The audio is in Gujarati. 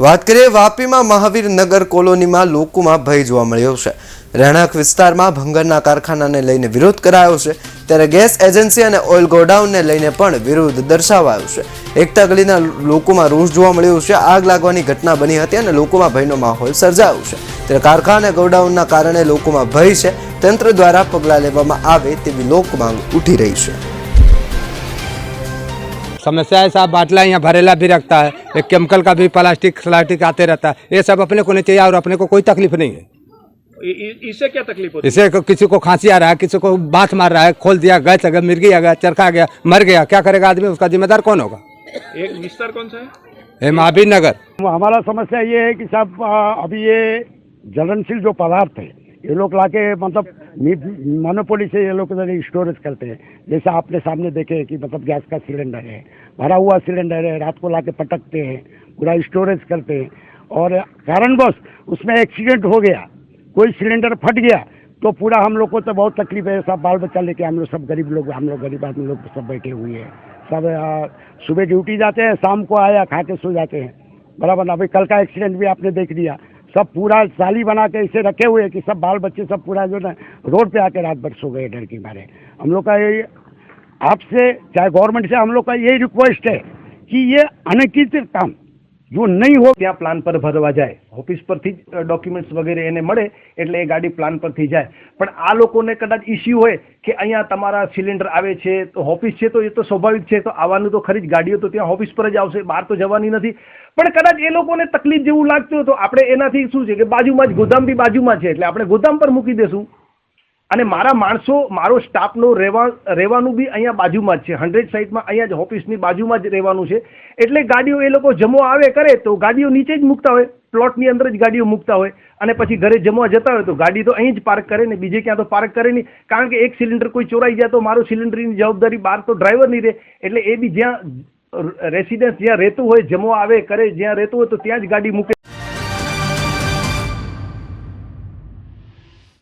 વાત કરીએ વાપીમાં મહાવીર નગર કોલોનીમાં લોકોમાં ભય જોવા મળ્યો છે. રહેણાંક વિસ્તારમાં ભંગરના કારખાનાને લઈને વિરોધ કરાયો છે. ત્યારે ગેસ એજન્સી અને ઓઇલ ગોડાઉનને લઈને પણ વિરોધ દર્શાવાયો છે. એકતા ગલીના લોકોમાં રોષ જોવા મળ્યો છે. આગ લાગવાની ઘટના બની હતી અને લોકોમાં ભયનો માહોલ સર્જાયો છે. ત્યારે કારખાના ગોડાઉનના કારણે લોકોમાં ભય છે. તંત્ર દ્વારા પગલાં લેવામાં આવે તેવી લોકમાંગ ઉઠી રહી છે. समस्या है साहब बाटला यहाँ भरेला भी रखता है एक केमिकल का भी प्लास्टिक प्लास्टिक आते रहता है। ये सब अपने को नहीं चाहिए और अपने को कोई तकलीफ़ नहीं है। इससे क्या तकलीफ़ होती इसे को- किसी को खांसी आ रहा है किसी को बाथ मार रहा है खोल दिया गैस अगर मिर्गी आ गया चरखा गया मर गया क्या करेगा आदमी? उसका जिम्मेदार कौन होगा? एक विस्तार कौन सा है? महावीर नगर। हमारा समस्या ये है कि साहब अभी ये ज्वलनशील जो पदार्थ है ये लोग लाके मतलब मोनोपोली से ये लोग स्टोरेज करते हैं। जैसे आपने सामने देखे कि मतलब गैस का सिलेंडर है, भरा हुआ सिलेंडर है, रात को लाके पटकते हैं, पूरा स्टोरेज करते हैं। और कारणवश उसमें एक्सीडेंट हो गया, कोई सिलेंडर फट गया तो पूरा हम लोग को तो बहुत तकलीफ़ है। सब बाल बच्चा लेके हम लोग, सब गरीब लोग, हम लोग गरीब आदमी लोग सब बैठे हुए हैं। सब सुबह ड्यूटी जाते हैं, शाम को आया खा के सो जाते हैं। बराबर, अभी कल का एक्सीडेंट भी आपने देख लिया। सब पूरा साली बना के इसे रखे हुए कि सब बाल बच्चे सब पूरा जो है रोड पे आके रात भर सो गए डर के मारे। हम लोग का ये आपसे, चाहे गवर्नमेंट से, हम लोग का यही रिक्वेस्ट है कि ये अनकित काम જો નહીં હોય, ત્યાં પ્લાન પર ભરવા જાય. ઓફિસ પરથી જ ડોક્યુમેન્ટ્સ વગેરે એને મળે, એટલે એ ગાડી પ્લાન પરથી જાય. પણ આ લોકોને કદાચ ઇસ્યુ હોય કે અહીંયા તમારા સિલિન્ડર આવે છે, તો ઓફિસ છે તો એ તો સ્વાભાવિક છે, તો આવવાનું તો ખરી જ. ગાડીઓ તો ત્યાં ઓફિસ પર જ આવશે, બહાર તો જવાની નથી. પણ કદાચ એ લોકોને તકલીફ જેવું લાગતું હતું આપણે એનાથી શું છે કે બાજુમાં જ ગોદામ બી બાજુમાં છે, એટલે આપણે ગોદામ પર મૂકી દેશું. અને મારા માણસો, મારો સ્ટાફનો રહેવા, રહેવાનું બી અહીંયા બાજુમાં જ છે. હંડ્રેડ સાઈડમાં અહીંયા જ ઓફિસની બાજુમાં જ રહેવાનું છે. એટલે ગાડીઓ એ લોકો જમો આવે કરે તો ગાડીઓ નીચે જ મૂકતા હોય. પ્લોટની અંદર જ ગાડીઓ મૂકતા હોય. અને પછી ઘરે જમવા જતા હોય તો ગાડી તો અહીં જ પાર્ક કરે ને બીજે ક્યાં તો પાર્ક કરે નહીં. કારણ કે એક સિલિન્ડર કોઈ ચોરાઈ જાય તો મારો સિલિન્ડરની જવાબદારી બહાર તો ડ્રાઈવરની રહે. એટલે એ બી જ્યાં રેસિડેન્સ જ્યાં રહેતું હોય, જમવા આવે, કરે, જ્યાં રહેતું હોય તો ત્યાં જ ગાડી મૂકે.